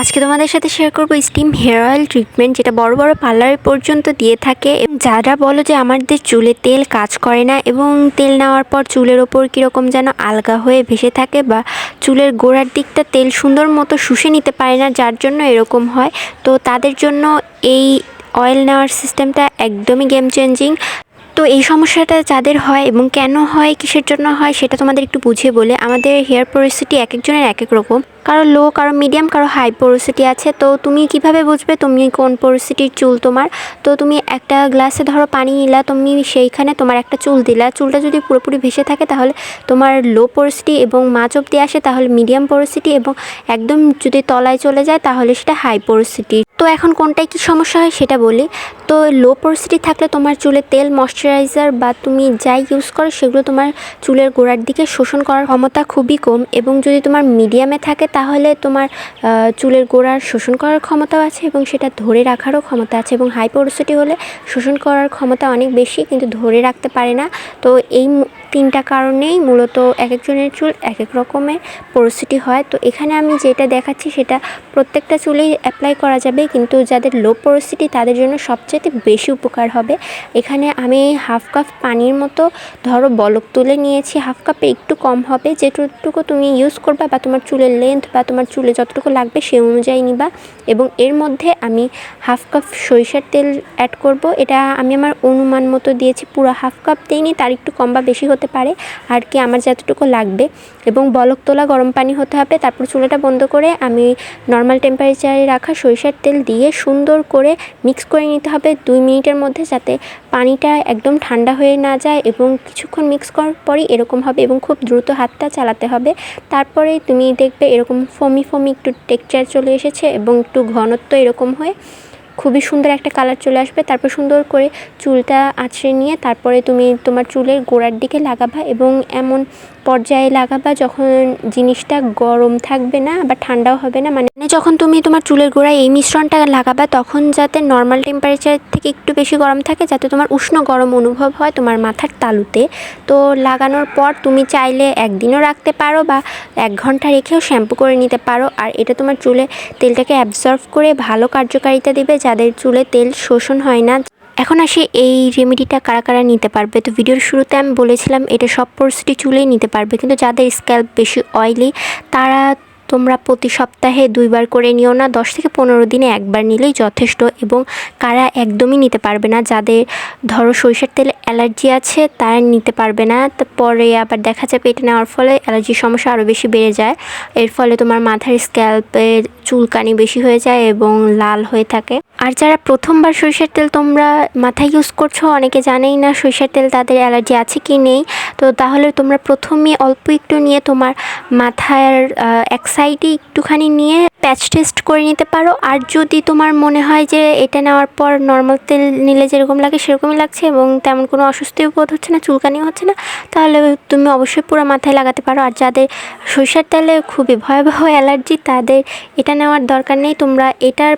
আজকে তোমাদের সাথে শেয়ার করব স্টিম হেয়ার অয়েল ট্রিটমেন্ট যেটা বড় বড় পার্লার পর্যন্ত দিয়ে থাকে। যারা বলো যে আমাদের চুলে তেল কাজ করে না এবং তেল নেওয়ার পর চুলের ওপর কীরকম যেন আলগা হয়ে ভেসে থাকে বা চুলের গোড়ার দিকটা তেল সুন্দর মতো শুষে নিতে পারে না, যার জন্য এরকম হয়। তো তাদের জন্য এই অয়েল নেওয়ার সিস্টেমটা একদমই গেম চেঞ্জিং তো এই সমস্যাটা যাদের হয় এবং কেন হয়, কিসের জন্য হয়, সেটা তোমাদের একটু বুঝিয়ে বলে আমাদের হেয়ার পোরোসিটি এক একজনের এক এক রকম। কারও লো কারও মিডিয়াম কারও হাই পোরোসিটি আছে। তো তুমি কীভাবে বুঝবে তুমি কোন পোরোসিটির চুল তোমার? তো তুমি একটা গ্লাসে ধরো পানি নিলা, তুমি সেইখানে তোমার একটা চুল দিলা। চুলটা যদি পুরোপুরি ভেসে থাকে তাহলে তোমার লো পোরোসিটি এবং মাছ অব্দি আসে তাহলে মিডিয়াম পোরোসিটি এবং একদম যদি তলায় চলে যায় তাহলে সেটা হাই পোরোসিটি তো এখন কোনটায় কী সমস্যা হয় সেটা বলি। তো লো পোরোসিটি থাকলে তোমার চুলে তেল ময়শ্চারাইজার বা তুমি যাই ইউজ করো, সেগুলো তোমার চুলের গোড়ার দিকে শোষণ করার ক্ষমতা খুবই কম এবং যদি তোমার মিডিয়ামে থাকে, তাহলে তোমার চুলের গোড়ার শোষণ করার ক্ষমতাও আছে এবং সেটা ধরে রাখারও ক্ষমতা আছে এবং হাইপোরোসিটি হলে শোষণ করার ক্ষমতা অনেক বেশি, কিন্তু ধরে রাখতে পারে না। তো এই তিনটা কারণেই মূলত এক একজনের চুল এক এক রকমের পোরোসিটি হয়। তো এখানে আমি যেটা দেখাচ্ছি সেটা প্রত্যেকটা চুলেই অ্যাপ্লাই করা যাবে, কিন্তু যাদের লো পোরোসিটি তাদের জন্য সবচেয়ে বেশি উপকার হবে। এখানে আমি হাফ কাপ পানির মতো ধরো বলক তুলে নিয়েছি হাফ কাপে একটু কম হবে। যেটুকু তুমি ইউজ করবা বা তোমার চুলের লেন্থ বা তোমার চুলে যতটুকু লাগবে সেই অনুযায়ী নিবা। এবং এর মধ্যে আমি হাফ কাপ সরিষার তেল অ্যাড করব। এটা আমি আমার অনুমান মতো দিয়েছি, পুরো হাফ কাপ দিইনি, তার একটু কম বা বেশি হতে পারে, আর কি আমার যতটুকু লাগবে। এবং বলক তোলা গরম পানি হতে হবে, তারপর চুলাটা বন্ধ করে আমি নর্মাল টেম্পারেচারে রাখা সরিষার তেল দিয়ে সুন্দর করে মিক্স করে নিতে হবে দুই মিনিটের মধ্যে, যাতে পানিটা একদম ঠান্ডা হয়ে না যায় এবং কিছুক্ষণ মিক্স করার পরই এরকম হবে এবং খুব দ্রুত হাতটা চালাতে হবে। তারপরে তুমি দেখবে এরকম ফমি ফমি একটু টেক্সচার চলে এসেছে এবং একটু ঘনত্ব এরকম হয়ে। খুবই সুন্দর একটা কালার চলে আসবে। তারপর সুন্দর করে চুলটা আঁচড়ে নিয়ে তারপরে তুমি তোমার চুলের গোড়ার দিকে লাগাবা এবং এমন পর্যায়ে লাগাবা যখন জিনিসটা গরম থাকবে না বা ঠান্ডাও হবে না মানে যখন তুমি তোমার চুলের গোড়ায় এই মিশ্রণটা লাগাবা, তখন যাতে নর্মাল টেম্পারেচার থেকে একটু বেশি গরম থাকে, যাতে তোমার উষ্ণ গরম অনুভব হয় তোমার মাথার তালুতে। তো লাগানোর পর তুমি চাইলে একদিনও রাখতে পারো বা এক ঘণ্টা রেখেও শ্যাম্পু করে নিতে পারো। আর এটা তোমার চুলে তেলটাকে অ্যাবজর্ভ করে ভালো কার্যকারিতা দেবে, যাদের চুলে তেল শোষণ হয় না। এখন আসি এই রেমেডিটা কারা কারা নিতে পারবে? তো ভিডিওর শুরুতে আমি বলেছিলাম, এটা সব পরিস্থিতি চুলেই নিতে পারবে, কিন্তু যাদের স্ক্যাল্প বেশি অয়েলি তারা তোমরা প্রতি সপ্তাহে দুইবার করে নিও না, দশ থেকে পনেরো দিনে একবার নিলেই যথেষ্ট এবং কারা একদমই নিতে পারবে না। যাদের ধরো সরিষার তেলে অ্যালার্জি আছে, তারা নিতে পারবে না। তারপরে আবার দেখা যাবে এটা নেওয়ার ফলে অ্যালার্জির সমস্যা আরও বেশি বেড়ে যায়। এর ফলে তোমার মাথার স্ক্যাল্পের চুলকানি বেশি হয়ে যায় এবং লাল হয়ে থাকে। আর যারা প্রথমবার সরিষার তেল তোমরা মাথায় ইউজ করছ, অনেকে জানেই না সরিষার তেল তাদের অ্যালার্জি আছে কি নেই। তো তাহলে তোমরা প্রথমে অল্প একটু নিয়ে তোমার মাথার এক সাইডে একটুখানি নিয়ে প্যাচ টেস্ট করে নিতে পারো। আর যদি তোমার মনে হয় যে এটা নেওয়ার পর নর্মাল তেল নিলে যেরকম লাগে সেরকমই লাগছে এবং তেমন কোনো অস্বস্তিও বোধ হচ্ছে না, চুলকানিও হচ্ছে না, তাহলে তুমি অবশ্যই পুরো মাথায় লাগাতে পারো। আর যাদের সরিষার তেলে খুবই ভয়াবহ অ্যালার্জি, তাদের এটা নেওয়ার দরকার নেই। তোমরা এটার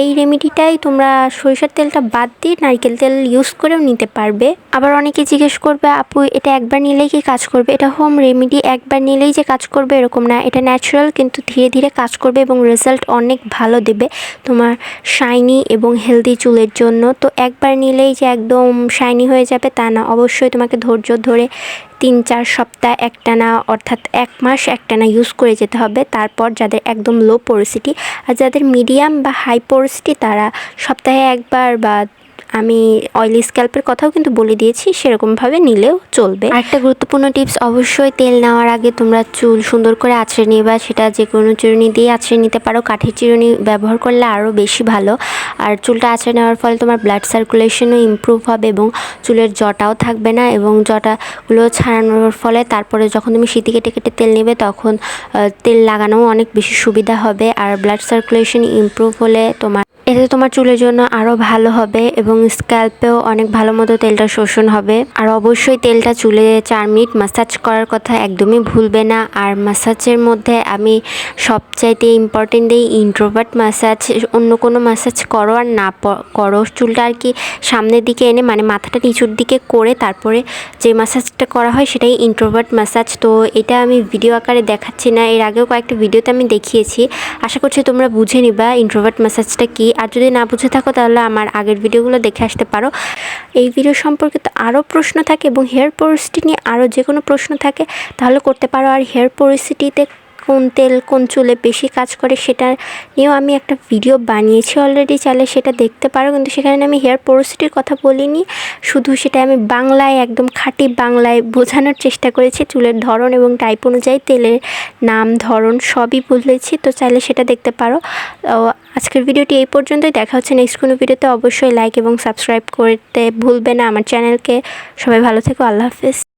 এই রেমেডিটাই তোমরা সরিষার তেলটা বাদ দিয়ে নারকেল তেল ইউজ করেও নিতে পারবে। আবার অনেকে জিজ্ঞেস করবে, আপু, এটা একবার নিলেই কি কাজ করবে? এটা হোম রেমেডি একবার নিলেই যে কাজ করবে এরকম না। এটা ন্যাচারাল কিন্তু ধীরে ধীরে কাজ করবে এবং রেজাল্ট অনেক ভালো দেবে তোমার শাইনি এবং হেলদি চুলের জন্য। তো একবার নিলেই যে একদম শাইনি হয়ে যাবে তা না। অবশ্যই তোমাকে ধৈর্য ধরে তিন চার সপ্তাহ একটানা, অর্থাৎ এক মাস একটানা ইউজ করে যেতে হবে। তারপর যাদের একদম লো পোরোসিটি আর যাদের মিডিয়াম বা হাই পোরোসিটি তারা সপ্তাহে একবার বা আমি অয়েলি স্ক্যাল্পের কথাও কিন্তু বলে দিয়েছি, সেরকমভাবে নিলেও চলবে। আরেকটা গুরুত্বপূর্ণ টিপস অবশ্যই তেল নেওয়ার আগে তোমরা চুল সুন্দর করে আছড়ে নিবা সেটা যে কোনো চিরুনি দিয়ে আছড়ে নিতে পারো। কাঠের চিরুনি ব্যবহার করলে আরও বেশি ভালো। আর চুলটা আছড়ে নেওয়ার ফলে তোমার ব্লাড সার্কুলেশনও ইমপ্রুভ হবে এবং চুলের জটাও থাকবে না এবং জটাগুলো ছাড়ানোর ফলে তারপরে যখন তুমি শীতে কেটে কেটে তেল নেবে তখন তেল লাগানোও অনেক বেশি সুবিধা হবে। আর ব্লাড সার্কুলেশন ইমপ্রুভ হলে তোমার, এতে তোমার চুলের জন্য আরও ভালো হবে এবং স্ক্যাল্পেও অনেক ভালো মতো তেলটা শোষণ হবে। আর অবশ্যই তেলটা চুলে চার মিনিট মাসাজ করার কথা একদমই ভুলবে না। আর মাসাজের মধ্যে আমি সবচাইতে ইম্পর্টেন্ট দিই ইন্ট্রোভার্ট মাসাজ অন্য কোনো মাসাজ করো আর না করো। চুলটা আর কি সামনের দিকে এনে মানে মাথাটা নিচুর দিকে করে তারপরে যে মাসাজটা করা হয় সেটাই ইন্ট্রোভার্ট মাসাজ তো এটা আমি ভিডিও আকারে দেখাচ্ছি না। এর আগেও কয়েকটা ভিডিওতে আমি দেখিয়েছি। আশা করছি তোমরা বুঝে নিবা ইন্ট্রোভার্ট মাসাজটা কি। আর যদি না বুঝে থাকো তাহলে আমার আগের ভিডিওগুলো দেখে আসতে পারো। এই ভিডিও সম্পর্কে তো আরও প্রশ্ন থাকে এবং হেয়ার পরিস্থিতি নিয়ে আরও যে কোনো প্রশ্ন থাকে, তাহলে করতে পারো। আর হেয়ার পরিস্থিতিতে কোন তেল কোন চুলে বেশি কাজ করে সেটা নিয়েও আমি একটা ভিডিও বানিয়েছি অলরেডি চাইলে সেটা দেখতে পারো, কিন্তু সেখানে আমি হেয়ার পরিস্থিতির কথা বলিনি। শুধু সেটা আমি বাংলায়, একদম খাঁটি বাংলায় বোঝানোর চেষ্টা করেছি, চুলের ধরন এবং টাইপ অনুযায়ী তেলের নাম, ধরন সবই বলেছি। তো চাইলে সেটা দেখতে পারো। আজকের ভিডিওটি এই পর্যন্তই। দেখা হচ্ছে নেক্সট কোনো ভিডিওতে অবশ্যই লাইক এবং সাবস্ক্রাইব করতে ভুলবে না আমার চ্যানেলকে সবাই ভালো থেকো, আল্লাহ হাফেজ।